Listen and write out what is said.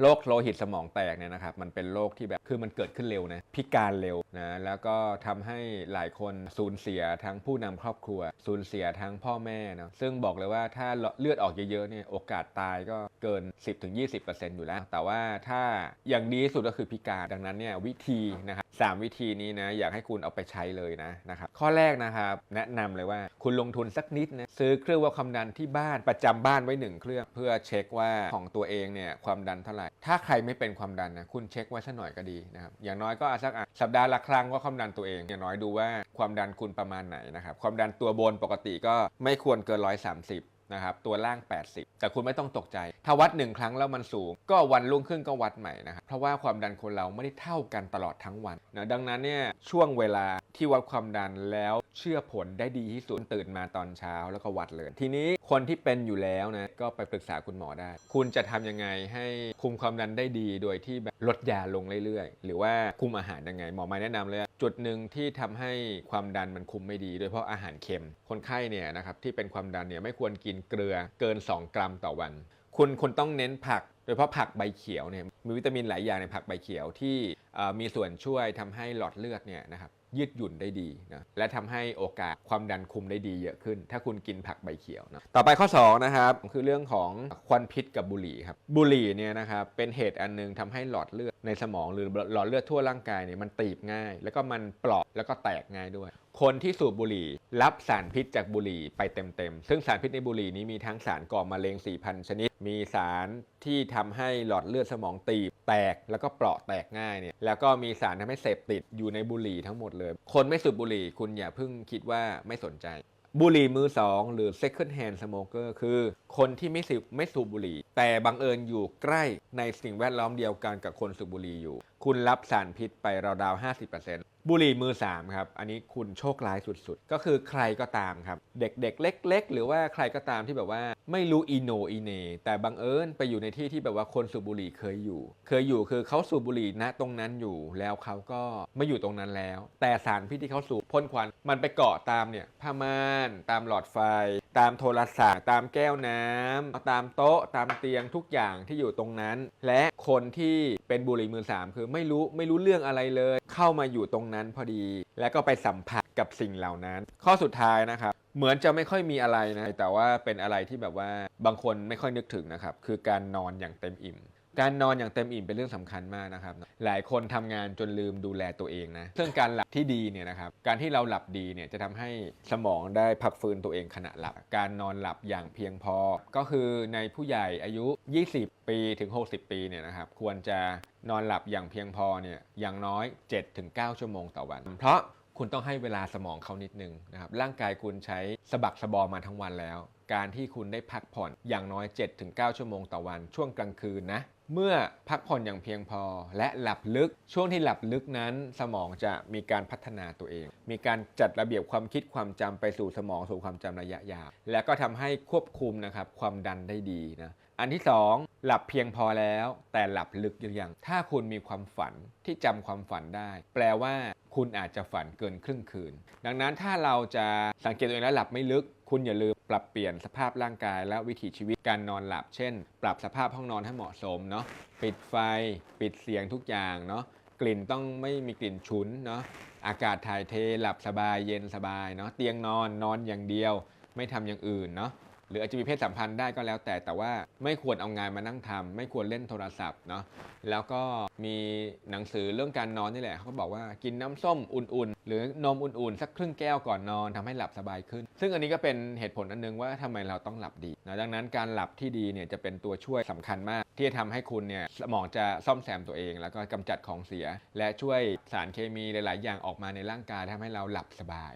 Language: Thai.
โรคโลหิตสมองแตกเนี่ยนะครับมันเป็นโรคที่แบบคือมันเกิดขึ้นเร็วนะพิการเร็ว นะแล้วก็ทำให้หลายคนสูญเสียทั้งผู้นำครอบครัว สูญเสียทั้งพ่อแม่เนาะซึ่งบอกเลยว่าถ้าเลือดออกเยอะๆเนี่ยโอกาสตายก็เกิน 10-20%อยู่แล้ว แต่ว่าถ้าอย่างดีสุดก็คือพิการดังนั้นเนี่ยวิธีนะครับสามวิธีนี้นะอยากให้คุณเอาไปใช้เลยนะนะครับข้อแรกนะครับแนะนำเลยว่าคุณลงทุนสักนิดนะซื้อเครื่องวัดความดันที่บ้านประจำบ้านไว้หนึ่งเครื่อง เพื่อเช็คว่าของตัวเองเนี่ยความดันเท่าไหร่ ถ้าใครไม่เป็นความดันนะคุณเช็คไว้สักหน่อยก็ดีนะครับอย่างน้อยก็อาสักอะสัปดาห์ละครั้งว่าความดันตัวเองอย่างน้อยดูว่าความดันคุณประมาณไหนนะครับความดันตัวบนปกติก็ไม่ควรเกิน 130นะครับตัวล่าง 80 แต่คุณไม่ต้องตกใจ ถ้าวัดหนึ่งครั้งแล้วมันสูง ก็วันรุ่งขึ้นก็วัดใหม่นะครับเพราะว่าความดันคนเราไม่ได้เท่ากันตลอดทั้งวันนะดังนั้นเนี่ยช่วงเวลาที่วัดความดันแล้ว เชื่อผลได้ดีที่สุดตื่นมาตอนเช้าแล้วก็วัดเลย ทีนี้คนที่เป็นอยู่แล้วนะก็ไปปรึกษาคุณหมอได้ คุณจะทำยังไงให้คุมความดันได้ดี โดยที่แบบลดยาลงเรื่อยๆ หรือว่าคุมอาหารยังไง หมอมาแนะนำเลย จุดหนึ่งที่ทำให้ความดันมันคุมไม่ดี โดยเฉพาะอาหารเค็ม คนไข้เนี่ยนะครับที่เป็นความดันเนี่ยไม่ควรกินเกลือเกิน 2 กรัมต่อวัน คุณคุณต้องเน้นผัก โดยเฉพาะผักใบเขียวเนี่ยมีวิตามินหลายอย่างในผักใบเขียวที่มีส่วนช่วยทำให้หลอดเลือดเนี่ยนะครับ ยืดหยุ่นได้ดีนะและทำให้โอกาสความดันคุมได้ดีเยอะขึ้น ถ้าคุณกินผักใบเขียวนะต่อไปข้อ2นะครับคือเรื่องของควันพิษกับบุหรี่ครับบุหรี่เนี่ยนะครับเป็นเหตุอันหนึงทำให้หลอดเลือดในสมองหรือหลอดเลือดทั่วร่างกายเนี่ยมันตีบง่าย แล้วก็มันเปราะแล้วก็แตกง่ายด้วย คนที่สูบบุหรี่ รับสารพิษจากบุหรี่ไปเต็มๆ ซึ่งสารพิษในบุหรี่นี้มีทั้งสารก่อมะเร็ง 4,000 ชนิด มีสารที่ทำให้หลอดเลือดสมองตีบแตกแล้วก็เปราะแตกง่ายเนี่ย แล้วก็มีสารทำให้เสพติดอยู่ในบุหรี่ทั้งหมดเลย คนไม่สูบบุหรี่คุณอย่าเพิ่งคิดว่าไม่สนใจ บุหรี่มือสองหรือ second hand smoker คือคนที่ไม่สูบไม่สูบบุหรี่ แต่บังเอิญอยู่ใกล้ในสิ่งแวดล้อมเดียวกันกับคนสูบบุหรี่อยู่ คุณรับสารพิษไปราวๆ50% บุหรี่มือ 3 ครับ อันนี้คุณโชคร้ายสุดๆ ก็คือใครก็ตามครับ เด็กๆ เล็ก ๆ หรือว่าใครก็ตามที่แบบว่าไม่รู้อีโนอีเน แต่บังเอิญไปอยู่ในที่ที่แบบว่าคนสูบบุหรี่เคยอยู่ เคยอยู่คือเขาสูบบุหรี่ณตรงนั้นอยู่ แล้วเขาก็ไม่อยู่ตรงนั้นแล้ว แต่สารพิษที่เขาสูบพ่นควัน มันไปเกาะตามเนี่ยผ้าม่านตามหลอดไฟ ตามโทรศัพท์ ตามแก้วน้ำตามโต๊ะ ตามเตียงทุกอย่างที่อยู่ตรงนั้น และคนที่เป็นบุหรี่มือสามคือไม่รู้ไม่รู้เรื่องอะไรเลย เข้ามาอยู่ตรงนั้นพอดี และก็ไปสัมผัสกับสิ่งเหล่านั้น ข้อสุดท้ายนะครับ เหมือนจะไม่ค่อยมีอะไรนะ แต่ว่าเป็นอะไรที่แบบว่าบางคนไม่ค่อยนึกถึงนะครับ คือการนอนอย่างเต็มอิ่ม การนอนอย่างเต็มอิ่มเป็นเรื่องสำคัญมากนะครับหลายคนทำงานจนลืมดูแลตัวเองนะซึ่องการหลับที่ดีเนี่ยนะครับการที่เราหลับดีเนี่ยจะทำให้สมองได้พักฟื้นตัวเองขณะหลับ การนอนหลับอย่างเพียงพอ ก็คือในผู้ใหญ่อายุ 20 ปีถึง 60 ปีเนี่ยนะครับควรจะนอนหลับอย่างเพียงพอเนี่ยอย่างน้อย 7-9 ชั่วโมงต่อวัน เพราะคุณต้องให้เวลาสมองเขานิดนึงนะครับร่างกายคุณใช้สะบักสะบอมมาทั้งวันแล้ว การที่คุณได้พักผ่อนอย่างน้อย 7-9 ชั่วโมงต่อวัน ช่วงกลางคืนนะ เมื่อพักผ่อนอย่างเพียงพอและหลับลึกช่วงที่หลับลึกนั้น สมองจะมีการพัฒนาตัวเอง มีการจัดระเบียบความคิดความจำไปสู่สมองสู่ความจำระยะยาวและก็ทำให้ควบคุมนะครับความดันได้ดีนะ อันที่ 2 หลับเพียงพอแล้ว แต่หลับลึกหรือยัง ถ้าคุณมีความฝันที่จำความฝันได้ แปลว่าคุณอาจจะฝันเกินครึ่งคืน ดังนั้นถ้าเราจะสังเกตตัวเองแล้วหลับไม่ลึก คุณอย่าลืมปรับเปลี่ยนสภาพร่างกายและวิถีชีวิตการนอนหลับ เช่น ปรับสภาพห้องนอนให้เหมาะสมเนาะ ปิดไฟ ปิดเสียงทุกอย่างเนาะ กลิ่นต้องไม่มีกลิ่นฉุนเนาะ อากาศถ่ายเทหลับสบายเย็นสบายเนาะ เตียงนอนนอนอย่างเดียว ไม่ทำอย่างอื่นเนาะ รืออาจจะมีเพศสัมพันธ์ได้ก็แล้วแต่แต่ว่าไม่ควรเอางานมานั่งทำไม่ควรเล่นโทรศัพท์เนาะแล้วก็มีหนังสือเรื่องการนอนนี่แหละเขาก็บอกว่ากินน้ำส้มอุ่นๆ หรือนมอุ่นๆ สักครึ่งแก้วก่อนนอนทำให้หลับสบายขึ้น ซึ่งอันนี้ก็เป็นเหตุผลอันนึงว่าทำไมเราต้องหลับดีนะดังนั้นการหลับที่ดีเนี่ยจะเป็นตัวช่วยสำคัญมาก ที่จะทำให้คุณเนี่ยสมองจะซ่อมแซมตัวเอง แล้วก็กำจัดของเสีย และช่วยสารเคมีหลาย ๆ อย่างออกมาในร่างกายทำให้เราหลับสบาย